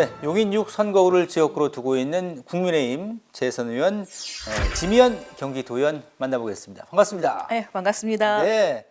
네, 용인 6 선거구를 지역구로 두고 있는 국민의힘 재선 의원 어, 지미연 경기도의원 만나보겠습니다. 반갑습니다. 네, 반갑습니다. 네.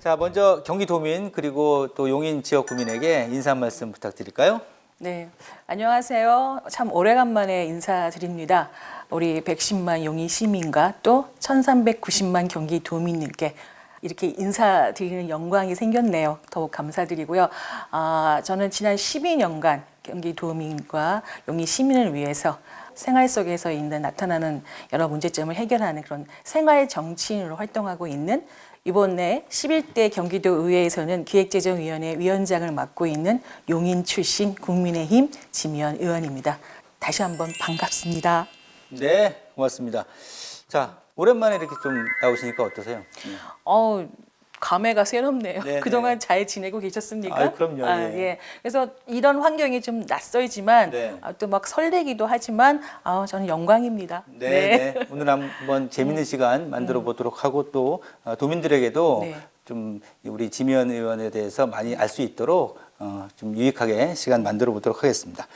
자, 먼저 경기도민 그리고 또 용인 지역 구민에게 인사 한 말씀 부탁드릴까요? 네, 안녕하세요. 참 오래간만에 인사드립니다. 우리 110만 용인 시민과 또 1390만 경기 도민님께 이렇게 인사드리는 영광이 생겼네요. 더욱 감사드리고요. 아, 저는 지난 12년간 경기 도민과 용인 시민을 위해서 생활 속에서 있는 나타나는 여러 문제점을 해결하는 그런 생활 정치인으로 활동하고 있는 이번에 11대 경기도 의회에서는 기획재정위원회 위원장을 맡고 있는 용인 출신 국민의힘 지미연 의원입니다. 다시 한번 반갑습니다. 네, 고맙습니다. 자, 오랜만에 이렇게 좀 나오시니까 어떠세요? 어 감회가 새롭네요. 네네. 그동안 잘 지내고 계셨습니까? 아유, 그럼요. 예. 예. 그래서 이런 환경이 좀 낯설지만 네. 또막 설레기도 하지만 아, 저는 영광입니다. 네, 네. 오늘 한번 재밌는 시간 만들어 보도록 하고 또 어, 도민들에게도 네. 좀 우리 지미연 의원에 대해서 많이 알 수 있도록 어, 좀 유익하게 시간 만들어 보도록 하겠습니다.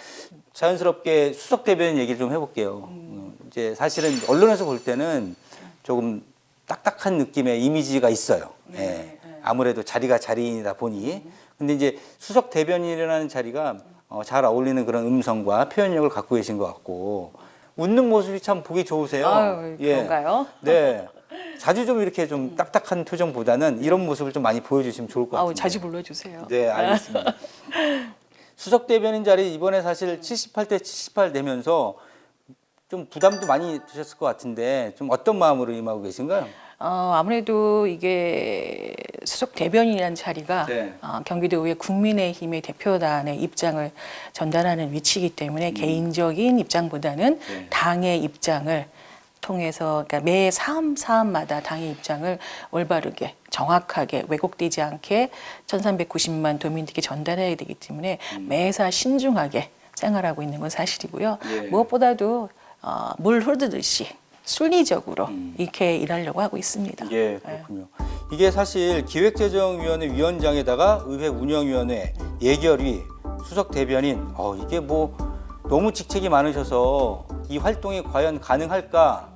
자연스럽게 수석 대변인 얘기를 좀 해볼게요. 어, 이제 사실은 언론에서 볼 때는 조금 딱딱한 느낌의 이미지가 있어요. 예. 아무래도 자리가 자리이다 보니. 근데 이제 수석 대변인이라는 자리가 어, 잘 어울리는 그런 음성과 표현력을 갖고 계신 것 같고 웃는 모습이 참 보기 좋으세요. 아유, 그런가요? 네. 자주 좀 이렇게 좀 딱딱한 표정보다는 이런 모습을 좀 많이 보여주시면 좋을 것 같아요. 아우, 자주 불러주세요. 네, 알겠습니다. 수석 대변인 자리 이번에 사실 78대 78 되면서 좀 부담도 많이 드셨을 것 같은데 좀 어떤 마음으로 임하고 계신가요? 어, 아무래도 이게 수석 대변인이라는 자리가 네. 어, 경기도의회 국민의힘의 대표단의 입장을 전달하는 위치이기 때문에 개인적인 입장보다는 음. 네. 당의 입장을 통해서 그러니까 매 사안 사안마다 당의 입장을 올바르게 정확하게 왜곡되지 않게 1390만 도민들께 전달해야 되기 때문에 음. 매사 신중하게 생활하고 있는 건 사실이고요. 예. 무엇보다도 어, 물 흐르듯이 순리적으로 이렇게 일하려고 하고 있습니다. 음. 예, 그렇군요. 이게 사실 기획재정위원회 위원장에다가 의회 운영위원회 예결위 수석 대변인 어 이게 뭐 너무 직책이 많으셔서 이 활동이 과연 가능할까?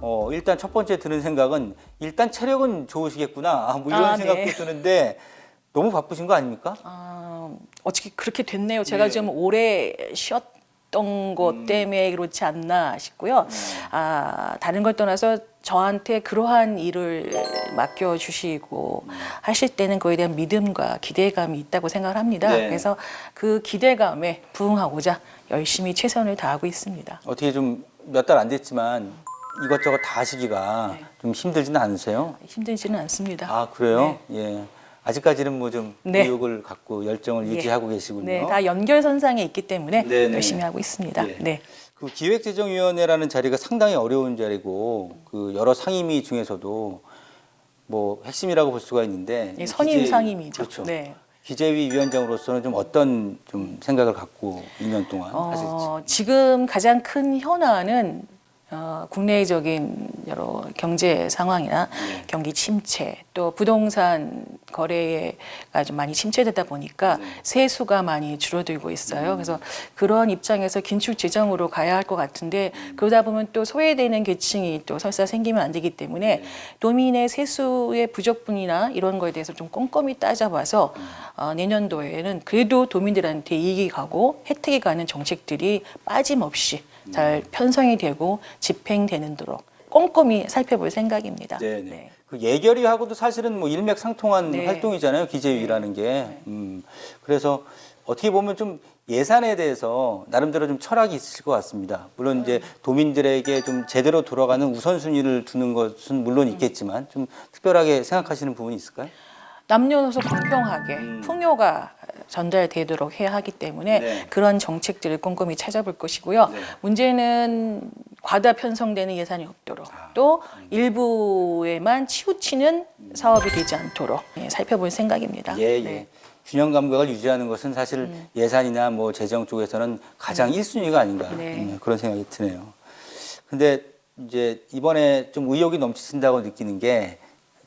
어 일단 첫 번째 드는 생각은 일단 체력은 좋으시겠구나 뭐 이런 아, 생각도 네. 드는데 너무 바쁘신 거 아닙니까? 어, 어떻게 그렇게 됐네요. 제가 예. 좀 오래 쉬었 던것 음. 때문에 그렇지 않나 싶고요. 아, 다른 걸 떠나서 저한테 그러한 일을 맡겨주시고 하실 때는 그에 대한 믿음과 기대감이 있다고 생각을 합니다. 네. 그래서 그 기대감에 부응하고자 열심히 최선을 다하고 있습니다. 어떻게 좀 몇 달 안 됐지만 이것저것 다 하시기가 네. 좀 힘들지는 않으세요? 힘들지는 않습니다. 아 그래요? 예. 아직까지는 뭐 좀 네. 의욕을 갖고 열정을 예. 유지하고 계시군요. 네, 다 연결선상에 있기 때문에 네, 네. 열심히 하고 있습니다. 예. 네. 그 기획재정위원회라는 자리가 상당히 어려운 자리고 그 여러 상임위 중에서도 뭐 핵심이라고 볼 수가 있는데 이 선임 기재- 상임이죠. 그렇죠. 네. 기재위 위원장으로서는 좀 어떤 좀 생각을 갖고 2년 동안. 어, 지금 가장 큰 현안은 어, 국내적인 여러 경제 상황이나 네. 경기 침체 또 부동산 거래가 좀 많이 침체되다 보니까 네. 세수가 많이 줄어들고 있어요. 그래서 그런 입장에서 긴축 재정으로 가야 할 것 같은데 그러다 보면 또 소외되는 계층이 또 설사 생기면 안 되기 때문에 도민의 세수의 부족분이나 이런 거에 대해서 좀 꼼꼼히 따져봐서 어, 내년도에는 그래도 도민들한테 이익이 가고 혜택이 가는 정책들이 빠짐없이 잘 편성이 되고 집행되는 도록 꼼꼼히 살펴볼 생각입니다. 네 네. 그 예결위하고도 사실은 뭐 일맥상통한 네. 활동이잖아요. 기재위라는 게. 음, 그래서 어떻게 보면 좀 예산에 대해서 나름대로 좀 철학이 있으실 것 같습니다. 물론 이제 도민들에게 좀 제대로 돌아가는 우선순위를 두는 것은 물론 있겠지만 좀 특별하게 생각하시는 부분이 있을까요? 남녀노소 공평하게 풍요가 전달되도록 해야 하기 때문에 음. 네. 그런 정책들을 꼼꼼히 찾아볼 것이고요. 네. 문제는 과다 편성되는 예산이 없도록 아. 또 일부에만 치우치는 사업이 되지 않도록 예, 살펴볼 생각입니다. 예, 예. 네. 균형 감각을 유지하는 것은 사실 예산이나 뭐 재정 쪽에서는 가장 일 1순위가 아닌가 네. 음, 그런 생각이 드네요. 근데 이제 이번에 좀 의욕이 넘치신다고 느끼는 게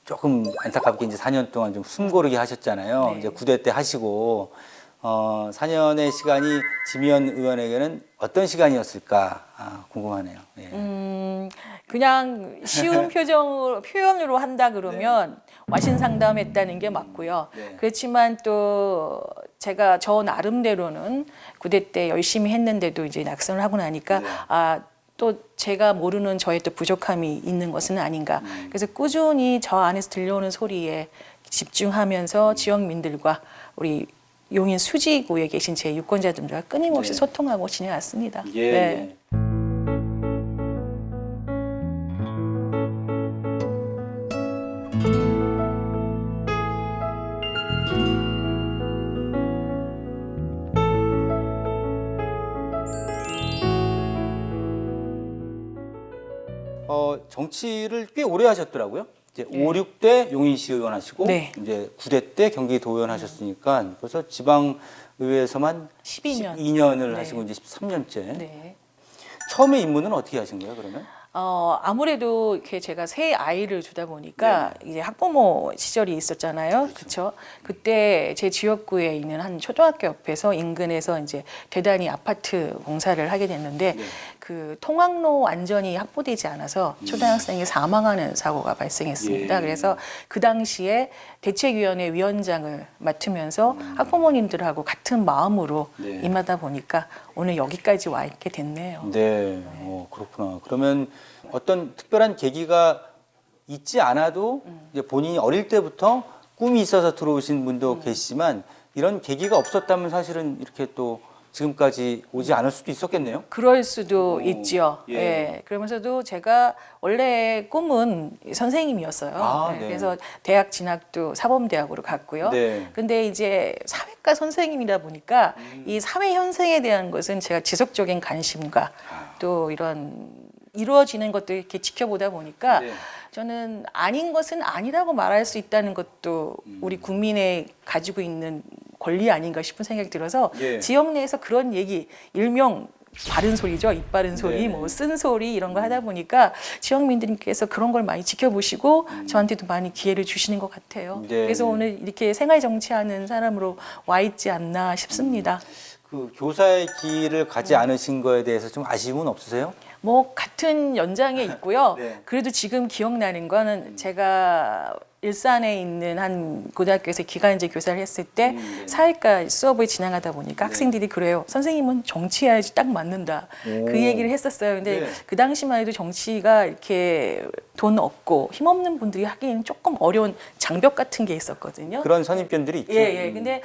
조금 안타깝게 이제 4년 동안 좀 숨고르게 하셨잖아요. 네. 이제 9대 때 하시고 어, 4년의 시간이 지미연 의원에게는 어떤 시간이었을까 아, 궁금하네요. 예. 음, 그냥 쉬운 표정으로 표현으로 한다 그러면 와신 상담했다는 게 맞고요. 네. 그렇지만 또 제가 저 나름대로는 구대 때 열심히 했는데도 이제 낙선을 하고 나니까 네. 아. 또 제가 모르는 저의 또 부족함이 있는 것은 아닌가. 음. 그래서 꾸준히 저 안에서 들려오는 소리에 집중하면서 지역민들과 우리 용인 수지구에 계신 제 유권자들과 끊임없이 네. 소통하고 지내왔습니다. 예. 네. 어, 정치를 꽤 오래 하셨더라고요. 이제 네. 5, 6대 용인시 의원 하시고 네. 이제 9대 때 경기도 의원 하셨으니까 벌써 지방 의회에서만 12 년. 12년을 네. 하시고 이제 13년째. 네. 처음에 입문은 어떻게 하신 거예요, 그러면? 어, 아무래도 이렇게 제가 새 아이를 주다 보니까 이제 학부모 시절이 있었잖아요. 그렇죠. 그때 제 지역구에 있는 한 초등학교 옆에서 인근에서 이제 대단히 아파트 공사를 하게 됐는데 네. 그 통학로 완전히 확보되지 않아서 초등학생이 사망하는 사고가 발생했습니다. 예. 그래서 그 당시에 대책위원회 위원장을 맡으면서 학부모님들하고 같은 마음으로 네. 임하다 보니까 오늘 여기까지 와 있게 됐네요. 네, 어, 그렇구나. 그러면 어떤 특별한 계기가 있지 않아도 음. 이제 본인이 어릴 때부터 꿈이 있어서 들어오신 분도 음. 계시지만 이런 계기가 없었다면 사실은 이렇게 또 지금까지 오지 않을 수도 있었겠네요. 그럴 수도 오, 있죠. 예. 예. 그러면서도 제가 원래 꿈은 선생님이었어요. 아, 예, 네. 그래서 대학 진학도 사범대학으로 갔고요. 네. 근데 이제 사회과 선생님이다 보니까 음. 이 사회 현상에 대한 것은 제가 지속적인 관심과 아. 또 이런 이루어지는 것들 이렇게 지켜보다 보니까 네. 저는 아닌 것은 아니라고 말할 수 있다는 것도 음. 우리 국민의 가지고 있는 권리 아닌가 싶은 생각이 들어서 예. 지역 내에서 그런 얘기 일명 바른 소리죠 입 바른 소리 네네. 뭐쓴 소리 이런 거 하다 보니까 지역민들께서 그런 걸 많이 지켜보시고 저한테도 많이 기회를 주시는 것 같아요 음. 네네. 그래서 오늘 이렇게 생활 정치하는 사람으로 와 있지 않나 싶습니다 그 교사의 길을 가지 않으신 거에 대해서 좀 아쉬움은 없으세요? 뭐 같은 연장에 있고요. 네. 그래도 지금 기억나는 거는 제가 일산에 있는 한 고등학교에서 기간제 교사를 했을 때 음, 네. 사회과 수업을 진행하다 보니까 학생들이 그래요. 선생님은 정치해야지 딱 맞는다. 오. 그 얘기를 했었어요. 근데 네. 그 당시만 해도 정치가 이렇게 돈 없고 힘없는 분들이 하기에는 조금 어려운 장벽 같은 게 있었거든요. 그런 선입견들이 있죠. 예, 예. 음. 근데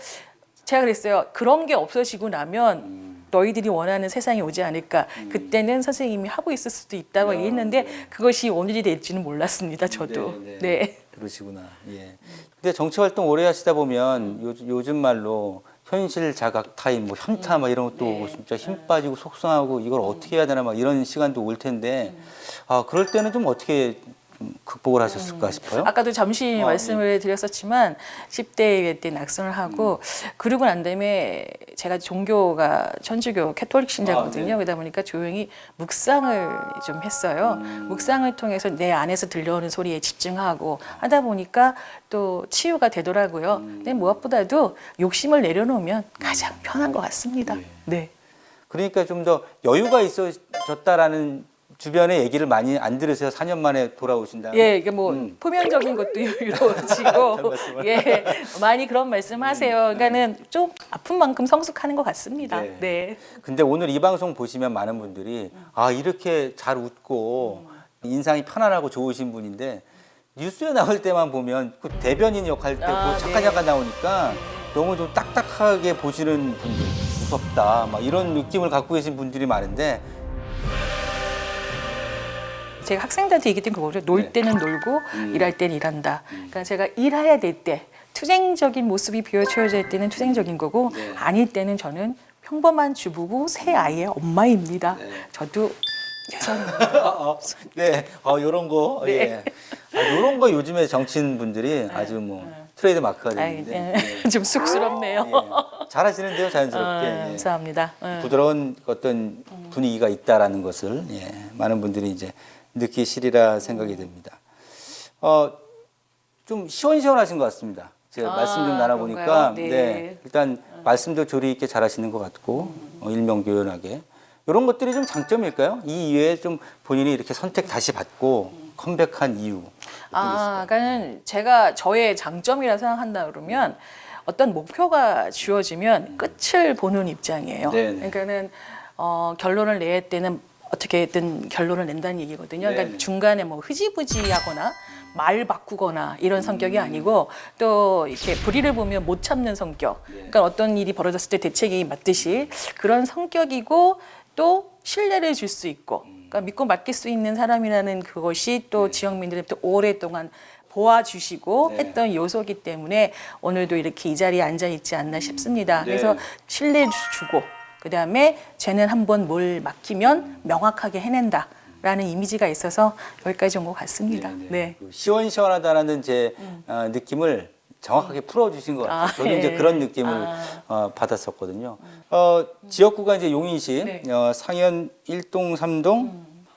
제가 그랬어요. 그런 게 없어지고 나면 음. 너희들이 원하는 세상이 오지 않을까. 그때는 선생님이 하고 있을 수도 있다고 야, 얘기했는데 네. 그것이 오늘이 될지는 몰랐습니다. 저도. 네, 네. 네. 그러시구나. 예. 근데 정치 활동 오래 하시다 보면 요즘, 요즘 말로 현실 자각 타임, 뭐 현타 막 이런 것도 네. 진짜 힘 빠지고 속상하고 이걸 어떻게 해야 되나 막 이런 시간도 올 텐데 아 그럴 때는 좀 어떻게 좀 극복을 하셨을까 싶어요. 아까도 잠시 아, 말씀을 드렸었지만 10대 때 낙선을 하고 음. 그러고 난 다음에 제가 종교가 천주교 캐톨릭 신자거든요. 아, 네. 그러다 보니까 조용히 묵상을 좀 했어요. 음. 묵상을 통해서 내 안에서 들려오는 소리에 집중하고 하다 보니까 또 치유가 되더라고요. 음. 근데 무엇보다도 욕심을 내려놓으면 가장 편한 것 같습니다. 예. 네. 그러니까 좀 더 여유가 있어졌다라는 주변의 얘기를 많이 안 들으세요. 4년 만에 돌아오신다. 예, 이게 뭐 음. 표면적인 것도 여유로워지고 말씀을. 예, 많이 그런 말씀하세요. 그러니까는 좀 아픈 만큼 성숙하는 것 같습니다. 네. 네. 근데 오늘 이 방송 보시면 많은 분들이 아 이렇게 잘 웃고 인상이 편안하고 좋으신 분인데 뉴스에 나올 때만 보면 그 대변인 역할 때 아, 뭐 잠깐 네. 잠깐 나오니까 너무 좀 딱딱하게 보시는 분들 무섭다 막 이런 느낌을 갖고 계신 분들이 많은데 제가 학생들한테 얘기했던 그거죠. 놀 네. 때는 놀고 음. 일할 때는 일한다. 그러니까 제가 일해야 될 때 투쟁적인 모습이 비춰져 있을 때는 투쟁적인 거고 네. 아닐 때는 저는 평범한 주부고 새 아이의 엄마입니다. 네. 저도 여성입니다. 네, 어, 요런 거, 네. 예. 아, 요런 거 요즘에 정치인 분들이 아주 뭐 트레이드 마크가 아이, 되는데 예. 좀 쑥스럽네요. 예. 잘하시는데요, 자연스럽게. 어, 예. 감사합니다. 예. 부드러운 어떤 분위기가 있다라는 것을 예, 많은 분들이 이제 느끼시리라 생각이 됩니다. 어, 좀 시원시원하신 것 같습니다. 제가 아, 말씀 좀 나눠보니까 그런가요? 네. 일단 말씀도 조리 있게 잘하시는 것 같고 어, 일명교연하게 이런 것들이 좀 장점일까요? 이 이외에 좀 본인이 이렇게 선택 다시 받고 컴백한 이유 아, 그러니까는 제가 저의 장점이라 생각한다 그러면 어떤 목표가 주어지면 끝을 보는 입장이에요. 네네. 그러니까는 어, 결론을 낼 때는 어떻게든 결론을 낸다는 얘기거든요. 그러니까 네네. 중간에 뭐 흐지부지하거나 말 바꾸거나 이런 성격이 아니고 또 이렇게 불의를 보면 못 참는 성격. 그러니까 어떤 일이 벌어졌을 때 대책이 맞듯이 그런 성격이고 또 신뢰를 줄 수 있고 그러니까 믿고 맡길 수 있는 사람이라는 그것이 또 지역민들부터 오랫동안 보아주시고 네. 했던 요소기 때문에 오늘도 이렇게 이 자리에 앉아 있지 않나 싶습니다. 네. 그래서 신뢰 주고 그 다음에 쟤는 한번 뭘 맡기면 명확하게 해낸다 라는 이미지가 있어서 여기까지 온 것 같습니다. 네, 네. 네. 그 시원시원하다는 제 어, 느낌을 정확하게 풀어주신 것 같아요. 아, 저도 예. 이제 그런 느낌을 아. 어, 받았었거든요. 어, 지역구가 이제 용인시 네. 어, 상현 1동, 3동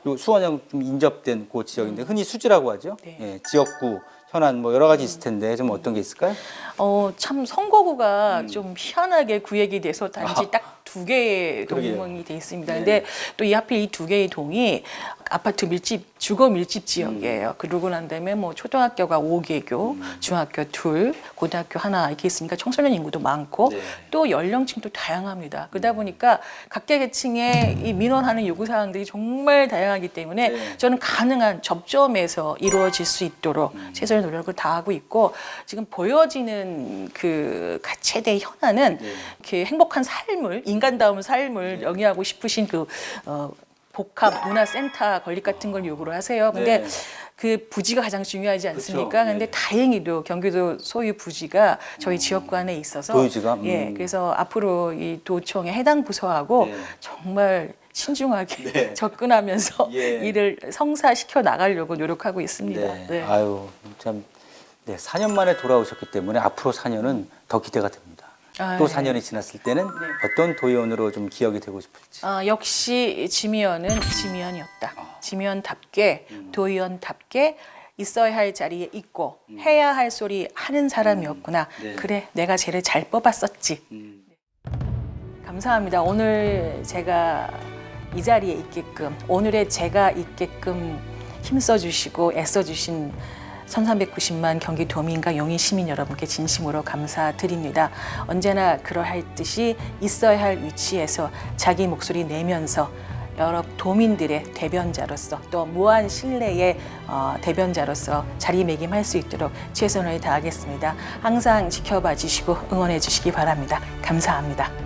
요 수원역 좀 인접된 그 지역인데 흔히 수지라고 하죠. 네. 예, 지역구 현안 뭐 여러 가지 있을 텐데 좀 어떤 게 있을까요? 어, 참 선거구가 좀 희한하게 구획이 돼서 단지 음. 아. 딱 두 개의. 동이 돼 있습니다. 네. 근데 또 이 하필 이 두 개의 동이 아파트 밀집 주거 밀집 지역이에요. 음. 그러고 난 다음에 뭐 초등학교가 5개교, 중학교 둘, 고등학교 하나 이렇게 있으니까 청소년 인구도 많고 네. 또 연령층도 다양합니다. 그러다 보니까 각계 계층의 이 민원하는 요구 사항들이 정말 다양하기 때문에 네. 저는 가능한 접점에서 이루어질 수 있도록 음. 최선의 노력을 다하고 있고 지금 보여지는 그 최대 현안은 네. 그 행복한 삶을 인 간다운 삶을 영위하고 싶으신 그 어, 복합 문화센터 건립 같은 걸 요구를 하세요. 근데 네. 그 부지가 가장 중요하지 않습니까? 그렇죠. 근데 네. 다행히도 경기도 소유 부지가 저희 지역구 안에 있어서 도유지가? 예, 음. 그래서 앞으로 이 도청의 해당 부서하고 네. 정말 신중하게 네. 접근하면서 예. 일을 성사시켜 나가려고 노력하고 있습니다. 네. 네. 아유 참 네, 4년 만에 돌아오셨기 때문에 앞으로 4년은 더 기대가 됩니다. 아, 또 네. 4년이 지났을 때는 어떤 도의원으로 좀 기억이 되고 싶을지. 아, 역시 지미연은 지미연이었다. 아. 지미연답게 음. 도의원답게 있어야 할 자리에 있고 해야 할 소리 하는 사람이었구나. 음. 네. 그래, 내가 쟤를 잘 뽑았었지. 음. 감사합니다. 오늘 제가 이 자리에 있게끔 오늘의 제가 있게끔 힘써 주시고 애써 주신 1390만 경기도민과 용인 시민 여러분께 진심으로 감사드립니다. 언제나 그러할 듯이 있어야 할 위치에서 자기 목소리 내면서 여러 도민들의 대변자로서 또 무한 신뢰의 어, 대변자로서 자리매김할 수 있도록 최선을 다하겠습니다. 항상 지켜봐 주시고 응원해 주시기 바랍니다. 감사합니다.